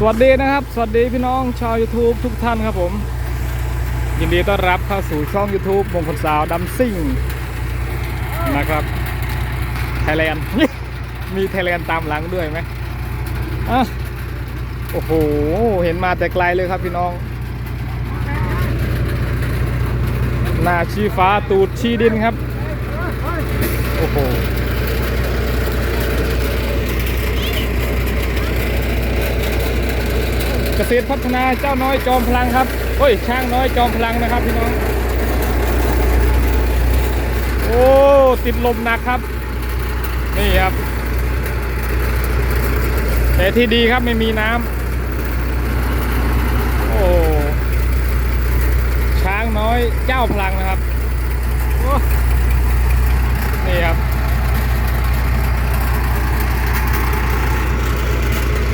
สวัสดีนะครับ สวัสดีพี่น้องชาว YouTube ทุกท่านครับผม ยินดีต้อนรับเข้าสู่ช่อง YouTube มงคลสาวดัมซิ่งนะครับไทยแลนด์มีไทยแลนด์ตามหลังด้วยไหมอะโอ้โห เห็นมาแต่ไกลเลยครับพี่น้อง หน้าชี้ฟ้าตูดชี้ดินครับ โอ้โห เกษตรพัฒนาเจ้าน้อยจอมพลังครับโอ้ยช้างน้อยจอมพลังนะครับพี่น้อง โอ้ติดลมหนักครับนี่ครับ แต่ที่ดีครับไม่มีน้ำโอ้ช้างน้อยเจ้าพลังนะครับนี่ครับ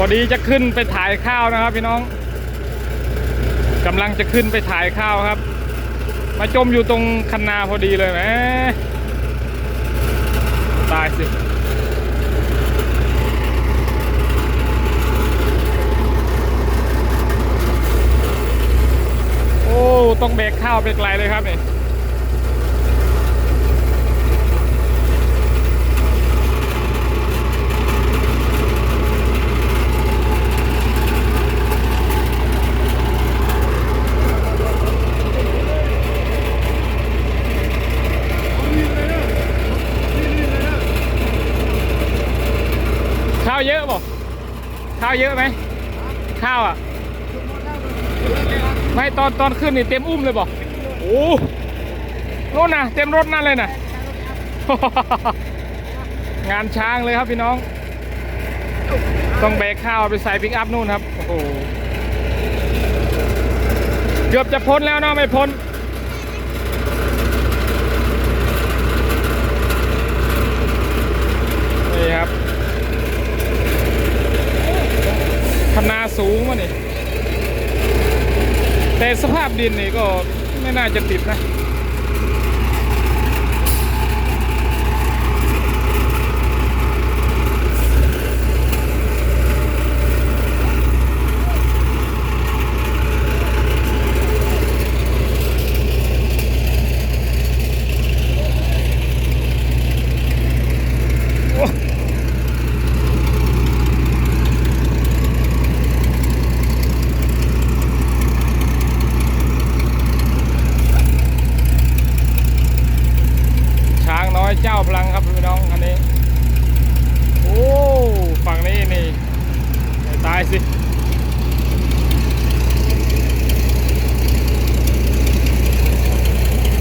พอดีจะขึ้นไปถ่ายข้าวนะครับ พี่น้องกำลังจะขึ้นไปถ่ายข้าวครับ มาจมอยู่ตรงคันนาพอดีเลยแหมตายสิโอ้ต้องแบรกข้าวไปไกลเลยครับเนี่ข้าวเยอะบ่ข้าวเยอะไหมข้าวอะ ไม่ตอนตอนขึ้นนี่เต็มอุ้มเลยบ่โอ้โน่นน่ะเต็มรถนั่นเลยน่ะงานช้างเลยครับพี่น้อง ต้องแบกข้าวไปใส่ปิกอัพนู่นครับโอ้โหเกือบจะพ้นแล้วเนาะไม่พ้นนี่ครับ คนาสูงวะนี่แต่สภาพดินนี่ก็ไม่น่าจะติดนะ เจ้าพลังครับพี่น้องคันนี้ โอ้ฝั่งนี้นี่ไม่ตายสิ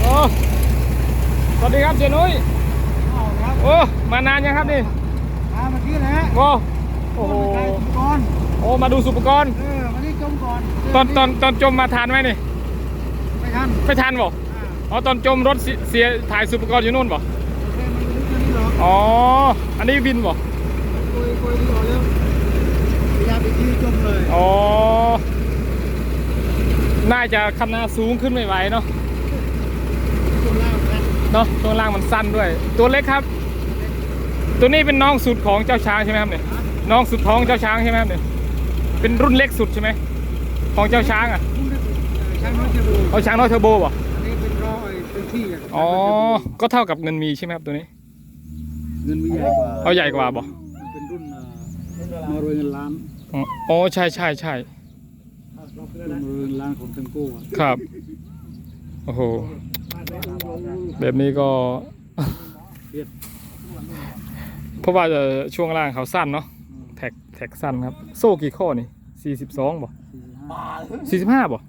โอ้สวัสดีครับเจนุ้ยเอาครับโอ้มานานยังครับนี่มาเมื่อกี้แหละโอ้โอ้โหไปก่อนโอ้มาดูสุปกรณ์เออวันนี้จมก่อนตอนตอนตอนจมมาทานไหมนี่ไม่ทันไม่ทันบอกอ่าอ๋อตอนจมรถเสียเสียถ่ายสุปกรณ์อยู่นู่นบอก อ๋อ อันนี้วินบอกโกยโกยดีออแล้วพยายามไปที่จมเลย อ๋อ น่าจะคำนนาสูงขึ้นไม่ไหวเนาะจมล่างกันเนาะช่วงล่างมันสั้นด้วย ตัวเล็กครับ ตัวนี้เป็นน้องสุดของเจ้าช้างใช่ไหมครับเนี่ย น้องสุดท้องเจ้าช้างใช่ไหมครับเนี่ย เป็นรุ่นเล็กสุดใช่ไหม ของเจ้าช้างอะเออช่างน้อยเทอร์โบเอาช้างน้อยเทอร์โบป่ะอันนี้เป็นร้อยเป็นที่ะอ๋อ ก็เท่ากับเงินมีใช่ไหมครับตัวนี้ เงินมีใหญ่กว่าเอาใหญ่กว่าบ่มันเป็นรุ่นเอ่อมารวยเงินล้านอ๋ออ๋อใช่ใช่ใช่รุ่นมารวยเงินล้านของเทงโก้อะครับ โอ้โห แบบนี้ก็ เพราะว่าจะช่วงล่างเขาสั้นเนาะแท็กแท็กสั้นครับ โซ่กี่ข้อนี่สี่สิบสองบ่สี่สิบห้าบ่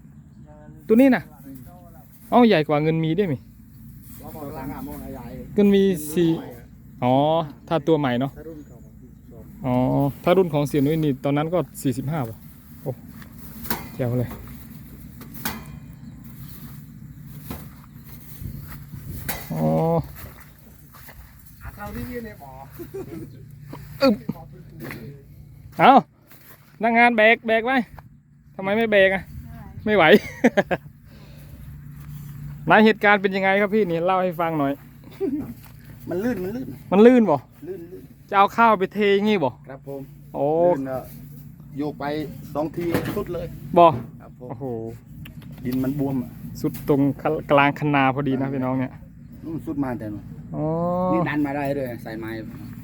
ตัวนี้นะเอ้าใหญ่กว่าเงินมีได้ไหมเราบอกล่างอะมองใหญ่เงินมีสี่ อ๋อ ถ้าตัวใหม่เนาะ ถ้ารุ่นเก่าสองอ๋อ ถ้ารุ่นของเสียนุ้ยนี่ตอนนั้นก็สี่สิบห้าบ่โอ้แจ๋วเลย อ๋อเข้าที่นี่เนี่ยหมอเอานั่งงานแบกแบกไว้ทำไมไม่แบกอะ ไม่ไหว นายเหตุการณ์เป็นยังไงครับพี่นี่เล่าให้ฟังหน่อย มันลื่นมันลื่นมันลื่นบ่ลื่นลื่นจะเอาข้าวไปเทอย่างงี้บ่ครับผมโอ้ลื่นก็โยกไปสองทีสุดเลยบ่ครับผโอ้มโหดินมันบวมอะสุดตรงกลางคันนาพอดีนะพี่น้องเนี่ยนู่นสุดมาแต่นู่นอ๋อนี่ดันมาได้เลยสายไม้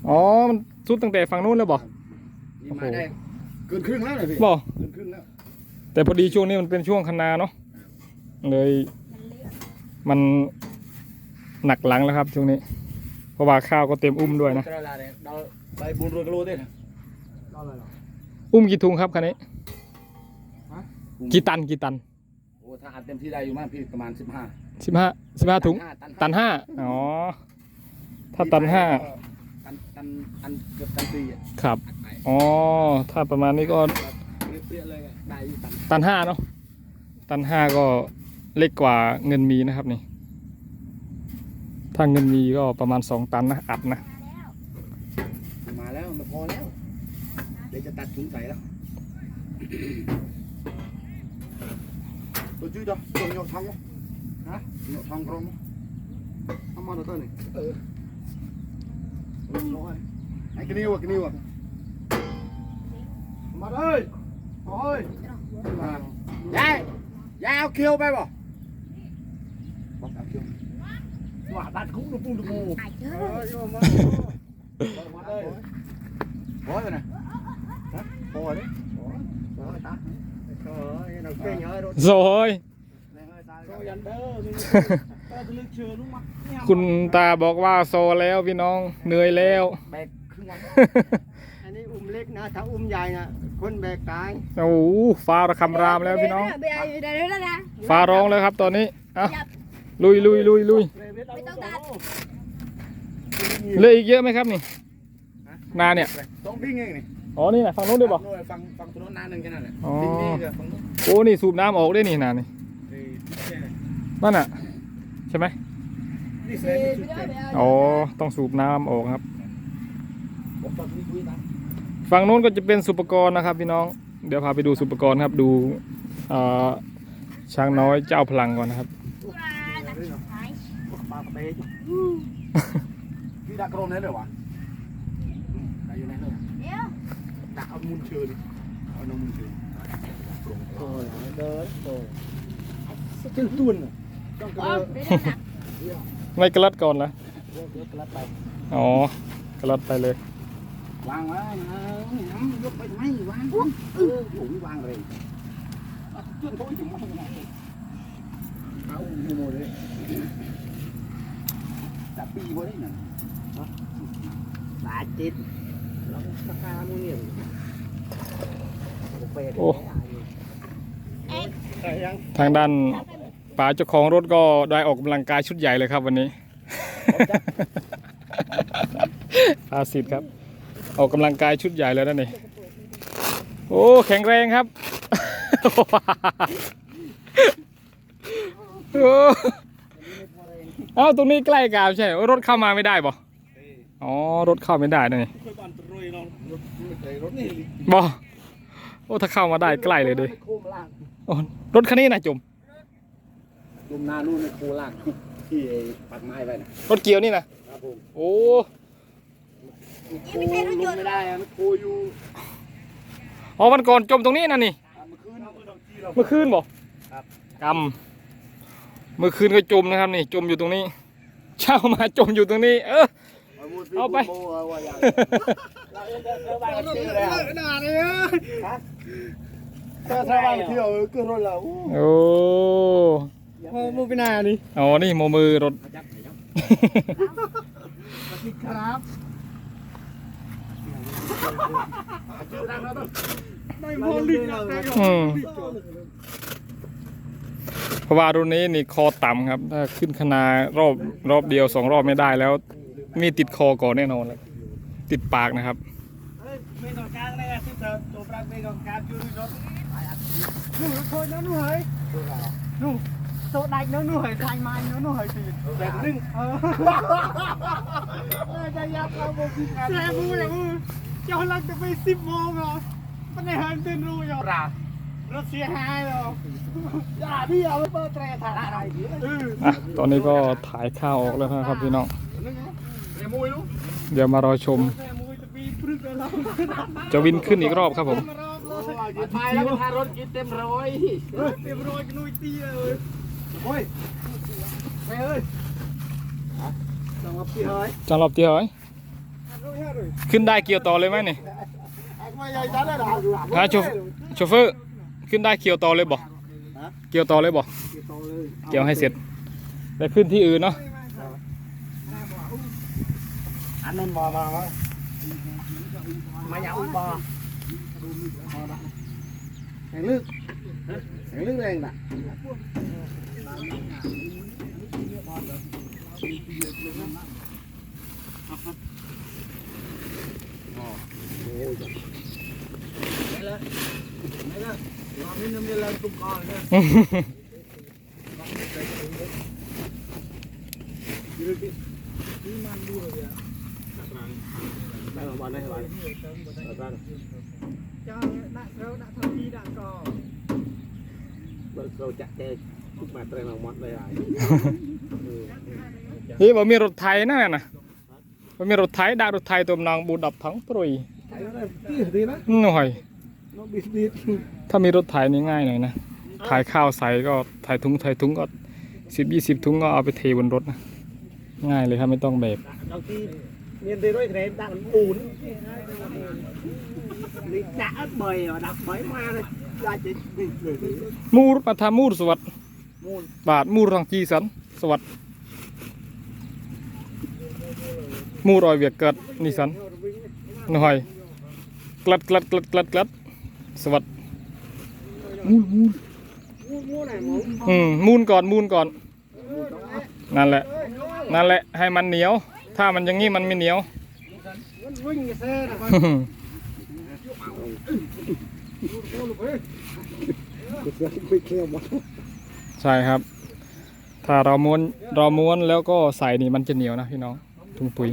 อ๋อมันสุดตั้งแต่ฝั่งนู้นแล้วบ่ นี่มาได้เกินครึ่งแล้วเลยพี่บ่ เกินครึ่งแล้วแต่พอดีช่วงนี้มันเป็นช่วงคันนาเนาะเลยมันหนักหลังแล้วครับช่วงนี้ เพราะว่าข้าวก็เต็มอุ้มด้วยนะเราเราไปบุญรวยกะโลด้วยนะเราอะไรหรออุ้มกี่ถุงครับคันนี้ฮะกี่ตันกี่ตันโอ้ถ้าอัดเต็มที่ได้อยู่มากพี่ประมาณสิบห้าสิบห้าสิบห้าถุง ตันห้าอ๋อ ถ้าตันห้าตันตันตันเกือบตันสี่อะครับอัดไปอ๋อ ถ้าประมาณนี้ก็เปรี้ยๆเลยอะได้อยู่ตันตันห้าเนาะ ตันห้าก็เล็กกว่าเงินมีนะครับนี่ ถ้าเงินมีก็ประมาณสองตันนะ อัดนะ มาแล้วมันพอแล้ว เดี๋ยวจะตัดถุงใส่แล้วตัวจุ้ยจ้ะตัวหยกทองมั้งฮะหยกทองกรมมั้งเอามาตัวนี้เออโอ้ยไอ้กระนิ้วอะกระนิ้วอะมาเลยโอ้ยมายายยายเอาเคียวไปบ่บอกเอาเคียว ว่าตัดคุ้งดูปูดูปูเออยมมามาเลยบอย nè hả bồi đấy bồi bồi ta trời ơi đầu kia nhớ rồi โซยคุณตาบอกว่าโซแล้วพี่น้องเหนื่อยแล้ว bẹt khưng ăn อันนี้อุ้มเล็กนะถ้าอุ้มใหญ่นะคนแบกตายโอ้ฟ้าระคำรามแล้วพี่น้องฟ้าร้องแล้วครับตอนนี้อ้า ลุยลุยลุยลุยไม่ต้องตัดเหลืออีกเยอะไหมครับนี่นาเนี่ยต้องวิ่งเองนี่อ๋อนี่แหละฝั่งนู้นด้วยบ่นู่นฟังฟังตัวโน้นนานหนึ่งแค่นั้นแหละอ๋อวิ่งนี่กับฟังนู้นโอ้นี่สูบน้ำออกได้นี่นานี่นั่นน่ะใช่ไหมนี่เเสร็จดี๋ยวเดี๋ยวอ๋อต้องสูบน้ำออกครับผมตอนนี้คุยนะฝั่งนู้นก็จะเป็นสุปกรณ์นะครับพี่น้อง เดี๋ยวพาไปดูสุปกรณ์ครับดูเอ่อช้างน้อยเจ้าพลังก่อนนะครับ ปลากระเบยพี่ดักโรมได้เลยวะได้อยู่ไหนเลยเดี๋ยวดักเอามุนเชิญเอาน้องมุนเชิญ Rồi, đỡ, rồi. chân tuôn à อ๋อเดี๋ยวนะไม่กระลัดก่อนนะ Rớt cái lát tay อ๋อกระลัดไปเลย vàng quá nhắm giúp bánh máy vàng ừ cũng vàng rồi chuyện thôi chứ mong này áo mua mua đấy đã pi vô đấy nè Đã chết. Nó có ca mua nhiều. Một bè thì Ồ. ai đi. เอ๊ะ Đây ăn. ทางด้านป๋าเจ้าของรถก็ได้ออกกำลังกายชุดใหญ่เลยครับวันนี้พาสิทธิ์ครับ ออกกำลังกายชุดใหญ่เลยนะนี่โอ้ แข็งแรงครับโอ้เอ้าตรงนี้ใกล้กาวใช่เหรอรถเข้ามาไม่ได้บ่อ๋อรถเข้าไม่ได้นะนี่ Thôi bạn rồi nó rốt cái rốt này บ่โอ้ถ้าเข้ามาได้ใกล้เลยดิ khô mà làng โอ้รถคันนี้นะจุ่ม hôm na luôn nó khô làng thì bạc mai vậy nè รถเกียวนี่นะครับผมโอ้โคลงไม่ได้อะมันโคอยู่อ๋อวันก่อนจมตรงนี้นะนี่อะเมื่อคืนเอาดอกจีเราเมื่อคืนบ่ครับกำ เมื่อคืนก็จมนะครับนี่จมอยู่ตรงนี้ เช้ามาจมอยู่ตรงนี้ เออ เอาไปโม่เอาไว้อย่าง Nà đi ơi. ถ้าถ้าวันเที่ยวก็รถเราอู้โอ้ Mua mua cái nào đi. อ๋อนี่โมมือรถมาจับไหนจับ Crap. ชื่อดังแล้วต้อง Đây mua đi nào. อืม เพราะว่ารุ่นนี้นี่คอต่ำครับ ถ้าขึ้นคณารอบรอบเดียวสองรอบไม่ได้แล้ว มีติดคอก่อนแน่นอนเลยติดปากนะครับ Mấy con cá này là tiếp theo. Tổ phạt mấy con cá chưa đi rồi. Nụ, thôi nó nuôi. Nụ, số đánh nó nuôi, thành mai nó nuôi thì. แบบนึง Ờ. Ê, đây là tao một cái cá. Xe mua là mua. Cho lần từ bây ship vô rồi. Cái này hơn tên rồi rồi. ปราบร ถเสียหายเหรออย่าพี่เอาไปเปิดแตรถ่ายอะไรเอออะตอนนี้ก็ถ่ายข้าวออกแล้วนะครับพี่น้องเดี๋ยวมุ้ยลูกเดี๋ยวมารอชม แม่มวยจะปีพรึกแล้วจะวินขึ้นอีกรอบครับผม มารอบรถยืนไปแล้วก็ทารถกินเต็มร้อยเตรียมโรยกันนุ้ยตีเลยโอ้ยไปเอ้ยจังหวะพี่เฮ้ยจังหลบเตียวเอ้ยขึ้นได้เกี่ยวต่อเลยไหมนี่ไม่ใหญ่จังเลยนะฮะโชฟโชเฟอร์ ขึ้นได้เกี่ยวต่อเลยบ่เกี่ยวต่อเลยบ่เกี่ยวให้เสร็จไปขึ้นที่อื่นเนาะอันนั้นบอมามาอย่าอุ้มบอแข่งลึกแข่งลึกแรงน่ะนี่นึ Neler? Neler? Tahminim neler bu kahve? Yürü bir. İman bu ya. Đang ở bàn đây, bàn. Ở ra được. Cho ដាក់ត្រូវដាក់ថទីដាក់កបើត្រូវចាក់តែគុកមកត្រូវមកមាត់ដែរហើយហីបើមានរថថៃណាណាបើមានរថថៃដាក់រថថៃទៅម្ដង4 10ថងព្រួយហ្នឹងហើយ รถไถตัวน้องบูดับทั้งปรุยใช้ได้ดีดีนะหน่อยน้องบิดบิดถ้ามีรถไถนี่ง่ายหน่อยนะถ่ายข้าวใส่ก็ถ่ายถุงถ่ายถุงก็สิบยี่สิบถุงก็เอาไปเทบนรถนะง่ายเลยครับไม่ต้องแบกเราที่เมียนตีด้วยเทรนดังปูนนี่จะเบยอะดับเบยมาเลยได้จะบิดเลยมูรมาทำมูรสวัสดบาทมูรทางจีสันสวัสดมูรอยเวียกเกิดนิสันหน่อยกลัดกลัดกลัดกลัดกลัด สวัสดมูนมูนมูมูไหนมูอืมมูนก่อนมูนก่อน นั่นแหละ นั่นแหละ ให้มันเหนียว ถ้ามันอย่างงี้มันไม่เหนียวมันวิ่งเซ่นะไปเคี่ยวมาใช่ครับ ถ้าเราม้วนเราม้วนแล้วก็ใส่นี่มันจะเหนียวนะพี่น้องถุงปุ๋ย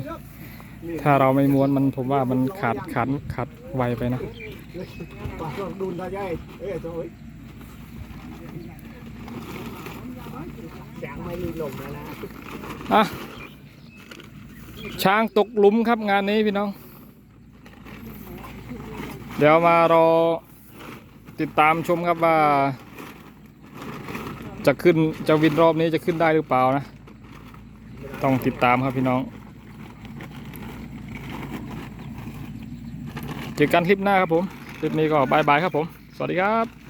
ถ้าเราไม่ม้วนมันผมว่ามันขาดขาดขาดไวไปนะ ปากดูนได้ยัยเอ้ยโจ้ยแสงไม่มีลมแล้วนะอะช้างตกหลุมครับงานนี้พี่น้อง เดี๋ยวมารอติดตามชมครับว่า จะขึ้นจะวินรอบนี้จะขึ้นได้หรือเปล่านะ ต้องติดตามครับพี่น้องเจอกันคลิปหน้าครับผม คลิปนี้ก็บายบายครับผม สวัสดีครับ